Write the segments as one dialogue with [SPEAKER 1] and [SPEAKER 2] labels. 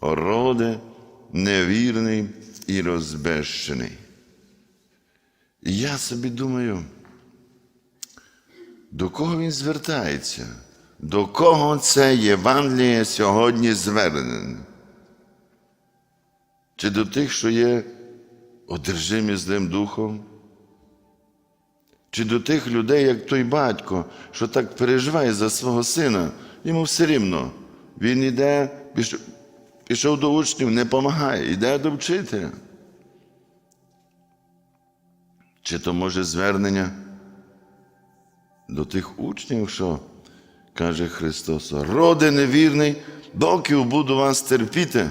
[SPEAKER 1] Ороде, невірний і розбещений. І я собі думаю, до кого він звертається? До кого це Євангеліє сьогодні звернене? Чи до тих, що є одержимі злим духом? Чи до тих людей, як той батько, що так переживає за свого сина, йому все рівно. Він іде, пішов, до учнів, не допомагає, йде до вчителя. Чи то може звернення до тих учнів, що каже Христос, роди невірний, доки буду вас терпіти.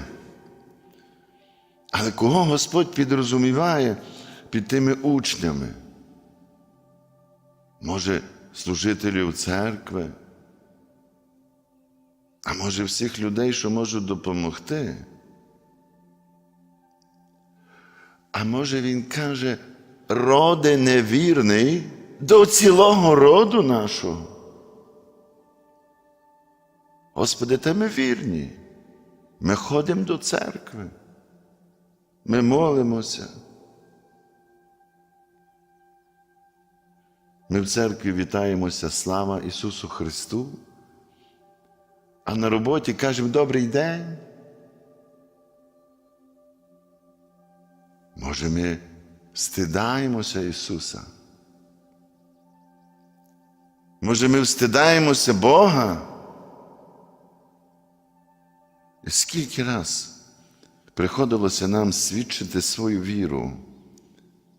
[SPEAKER 1] Але кого Господь підрозуміває під тими учнями? Може, служителів церкви, а може всіх людей, що можуть допомогти. А може він каже, роде невірний до цілого роду нашого. Господи, та ми вірні. Ми ходимо до церкви. Ми молимося. Ми в церкві вітаємося, слава Ісусу Христу. А на роботі кажемо добрий день. Може, ми стидаємося Ісуса? Може, ми встидаємося Бога? І скільки раз приходилося нам свідчити свою віру?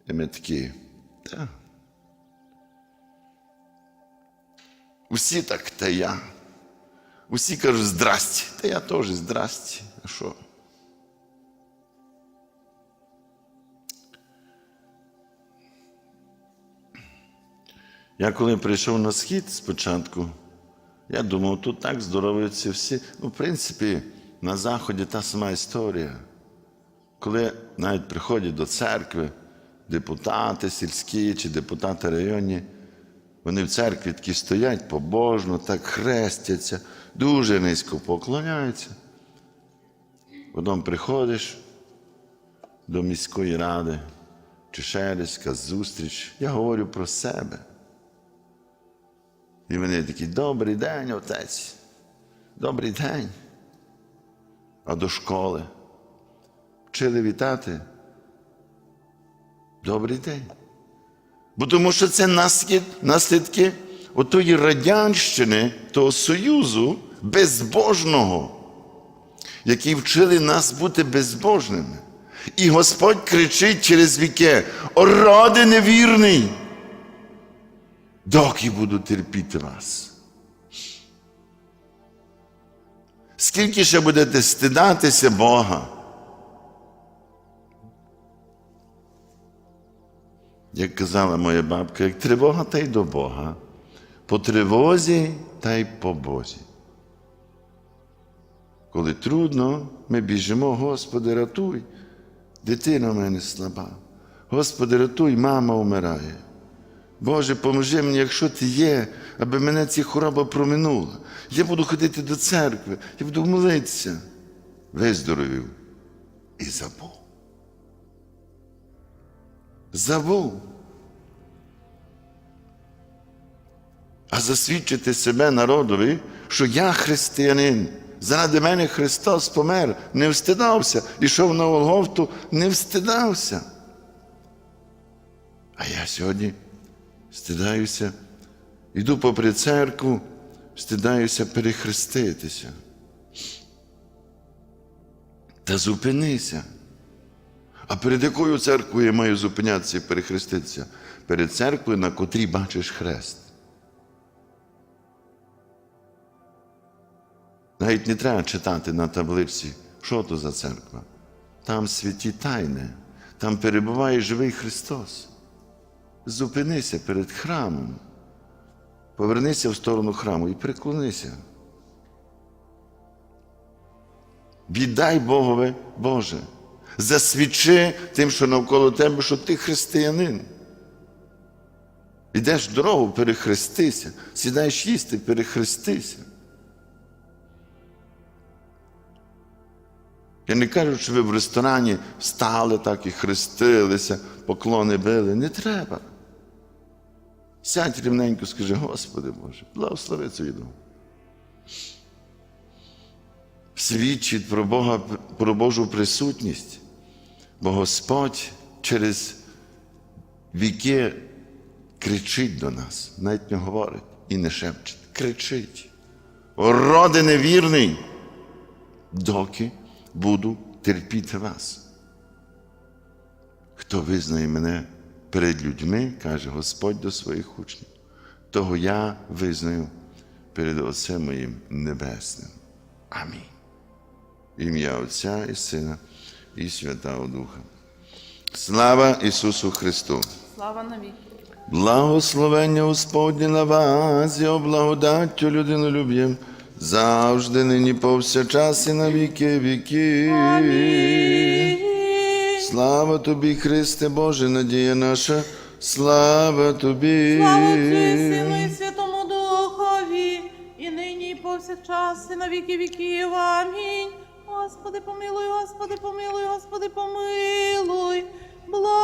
[SPEAKER 1] І ми такі, так. Усі так, та я. Усі кажуть здрасті, та я теж здрасті. А що? Я коли прийшов на схід спочатку, я думав, тут так здоровуються всі. Ну, в принципі, на Заході та сама історія. Коли навіть приходять до церкви депутати сільські чи депутати районні, вони в церкві такі стоять побожно, так хрестяться, дуже низько поклоняються. Потім приходиш до міської ради, ще зустріч. Я говорю про себе. І вони такі, добрий день, отець. Добрий день. А до школи. Вчили вітати. Добрий день. Бо тому що це наслід, наслідки отої радянщини, того союзу безбожного, який вчили нас бути безбожними. І Господь кричить через віки: «О, роди невірний! доки буду терпіти вас. Скільки ще будете стидатися Бога? Як казала моя бабка, як тривога, та й до Бога, по тривозі та й по Бозі. Коли трудно, ми біжимо, Господи, ратуй, дитина в мене слаба. Господи, ратуй, мама вмирає. Боже, поможи мені, якщо ти є, аби мене ця хвороба проминула. Я буду ходити до церкви, я буду молитися. Виздоровів і забув. Забув. А засвідчити себе народові, що я християнин. Заради мене Христос помер, не встидався, ішов на Голгофту, не встидався. А я сьогодні стидаюся, йду попри церкву, стидаюся перехреститися. Та зупинися. А перед якою церквою я маю зупинятися і перехреститися? Перед церквою, на котрій бачиш хрест. Навіть не треба читати на таблиці, що то за церква. Там святі тайни, там перебуває живий Христос. Зупинися перед храмом, повернися в сторону храму і приклонися. Віддай Богове Боже. Засвідчи тим, що навколо тебе, що ти християнин. Ідеш дорогу, перехрестися, сідаєш їсти, перехрестися. Я не кажу, що ви в ресторані встали так і хрестилися, поклони били. Не треба. Сядь рівненько, скажи, Господи Боже, благослови цю їду. Свідчить про Бога, про Божу присутність, бо Господь через віки кричить до нас, навіть не говорить і не шепче, кричить. «О, Роди невірний, доки буду терпіти вас. Хто визнає мене перед людьми, каже Господь до своїх учнів, того я визнаю перед Отцем моїм Небесним. Амінь. Ім'я Отця і Сина і Святого Духа. Слава Ісусу Христу!
[SPEAKER 2] Слава навіки.
[SPEAKER 1] Благословення Господнє на вас, його благодаттю людинолюб'єм, завжди нині повсякчас і на віки віки. Слава тобі, Христе Боже, надія наша, слава тобі.
[SPEAKER 2] Слава Сину і Святому Духові, і нині, і повсякчас, і на віки віків. Амінь. Господи, помилуй, Господи, помилуй, Господи, помилуй, благослови.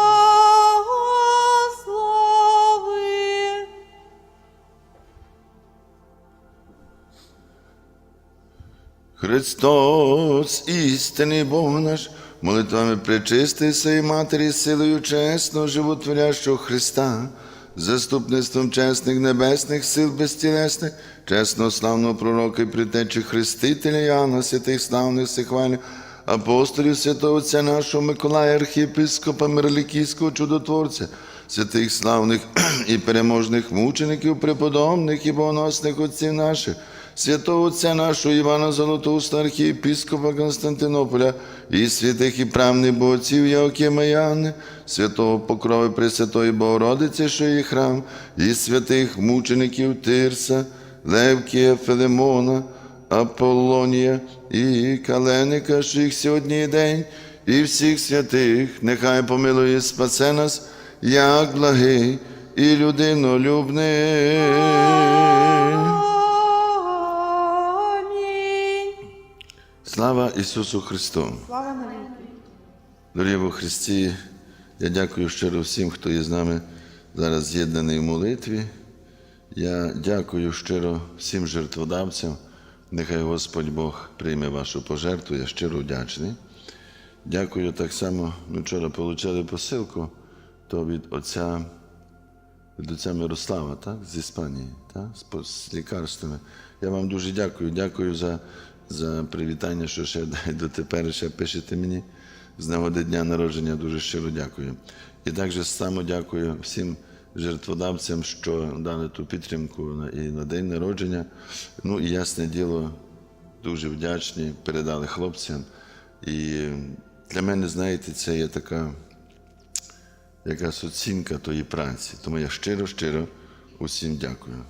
[SPEAKER 1] Христос, істинний Бог наш, молитвами пречистої своєї Матері, силою чесного, животворящого Христа, заступництвом чесних небесних сил безтілесних, чесного славного пророка і притечі Хрестителя Іоанна, святих славних сихвалів, апостолів святого Отця нашого Миколая, архієпископа Мирликійського чудотворця, святих славних і переможних мучеників, преподобних і богоносних отців наших, святого Отця нашого Івана Золотоуста, архієпископа Константинополя, і святих і правних богоців Яокима і Анни, святого Покрови Пресвятої Богородиці, що є храм, і святих мучеників Тирса, Левкія, Филимона, Аполлонія і Каленика, що їх сьогодні день, і всіх святих, нехай помилує спасе нас, як благий і людинолюбний. Слава Ісусу Христу!
[SPEAKER 2] Слава навіки.
[SPEAKER 1] Дорогі во Христі, я дякую щиро всім, хто є з нами зараз з'єднаний в молитві. Я дякую щиро всім жертводавцям. Нехай Господь Бог прийме вашу пожертву. Я щиро вдячний. Дякую так само. Ми вчора отримали посилку то від отця, від отця Мирослава, так? з Іспанії, так? З, з лікарствами. Я вам дуже дякую. Дякую за, за привітання, що ще дотепер ще пишете мені з нагоди дня народження. Дуже щиро дякую. І також само дякую всім жертводавцям, що дали ту підтримку і на день народження. Ну і ясне діло, дуже вдячні, передали хлопцям. І для мене, знаєте, це є така якась оцінка тої праці. Тому я щиро-щиро усім дякую.